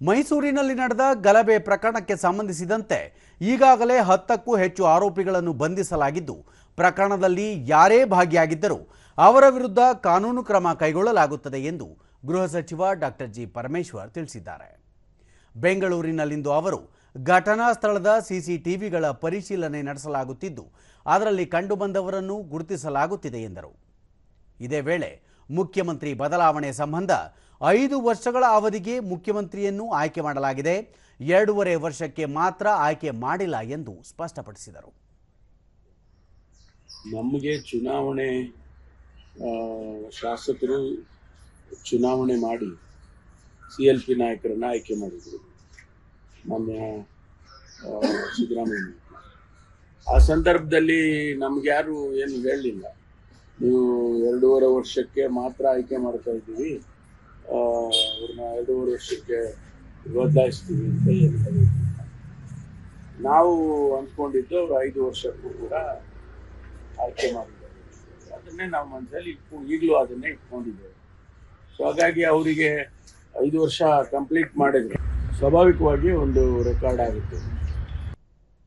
ಮೈಸೂರಿನಲ್ಲಿ ನಡೆದ ಗಲಭೆ ಪ್ರಕರಣಕ್ಕೆ ಸಂಬಂಧಿಸಿದಂತೆ ಈಗಾಗಲೇ ಹತ್ತಕ್ಕೂ ಹೆಚ್ಚು ಆರೋಪಿಗಳನ್ನು ಬಂಧಿಸಲಾಗಿದ್ದು, ಪ್ರಕರಣದಲ್ಲಿ ಯಾರೇ ಭಾಗಿಯಾಗಿದ್ದರೂ ಅವರ ವಿರುದ್ಧ ಕಾನೂನು ಕ್ರಮ ಕೈಗೊಳ್ಳಲಾಗುತ್ತದೆ ಎಂದು ಗೃಹ ಸಚಿವ ಡಾಕ್ಟರ್ ಜಿ. ಪರಮೇಶ್ವರ್ ತಿಳಿಸಿದ್ದಾರೆ. ಬೆಂಗಳೂರಿನಲ್ಲಿಂದು ಅವರು ಘಟನಾ ಸ್ಥಳದ ಸಿಸಿಟಿವಿಗಳ ಪರಿಶೀಲನೆ ನಡೆಸಲಾಗುತ್ತಿದ್ದು, ಅದರಲ್ಲಿ ಕಂಡುಬಂದವರನ್ನು ಗುರುತಿಸಲಾಗುತ್ತಿದೆ ಎಂದರು. ಇದೇ ವೇಳೆ ಮುಖ್ಯಮಂತ್ರಿ ಬದಲಾವಣೆ ಸಂಬಂಧ ಐದು ವರ್ಷಗಳ ಅವಧಿಗೆ ಮುಖ್ಯಮಂತ್ರಿಯನ್ನು ಆಯ್ಕೆ ಮಾಡಲಾಗಿದೆ. ಎರಡೂವರೆ ವರ್ಷಕ್ಕೆ ಮಾತ್ರ ಆಯ್ಕೆ ಮಾಡಿಲ್ಲ ಎಂದು ಸ್ಪಷ್ಟಪಡಿಸಿದರು. ನಮಗೆ ಚುನಾವಣೆ ಶಾಸಕರು ಚುನಾವಣೆ ಮಾಡಿ ಸಿ ಎಲ್ ಪಿ ನಾಯಕರನ್ನ ಆಯ್ಕೆ ಮಾಡಿದರು. ಆ, ಸಿದ್ದರಾಮಯ್ಯ. ಆ ಸಂದರ್ಭದಲ್ಲಿ ನಮ್ಗೆ ಯಾರು ಏನು ಹೇಳಲಿಲ್ಲ ನೀವು ಎರಡೂವರೆ ವರ್ಷಕ್ಕೆ ಮಾತ್ರ ಆಯ್ಕೆ ಮಾಡ್ತಾ ಇದ್ದೀವಿ. ಅವ್ರನ್ನ ಎರಡೂವರೆ ವರ್ಷಕ್ಕೆ ಬದಲಾಯಿಸ್ತೀವಿ ಅಂತ ಹೇಳ್ತಾರೆ ನಾವು ಅಂದ್ಕೊಂಡಿದ್ದು ಅವ್ರು ಐದು ವರ್ಷಕ್ಕೂ ಕೂಡ ಆಯ್ಕೆ ಮಾಡಿದ್ದಾರೆ. ಅದನ್ನೇ ನಾವು ಮನಸ್ಸಲ್ಲಿ ಇಟ್ಕೊಂಡು ಈಗಲೂ ಅದನ್ನೇ ಇಟ್ಕೊಂಡಿದ್ದೇವೆ. ಸೊ ಹಾಗಾಗಿ ಅವರಿಗೆ ಐದು ವರ್ಷ ಕಂಪ್ಲೀಟ್ ಮಾಡಿದ್ರೆ ಸ್ವಾಭಾವಿಕವಾಗಿ ಒಂದು ರೆಕಾರ್ಡ್ ಆಗುತ್ತೆ.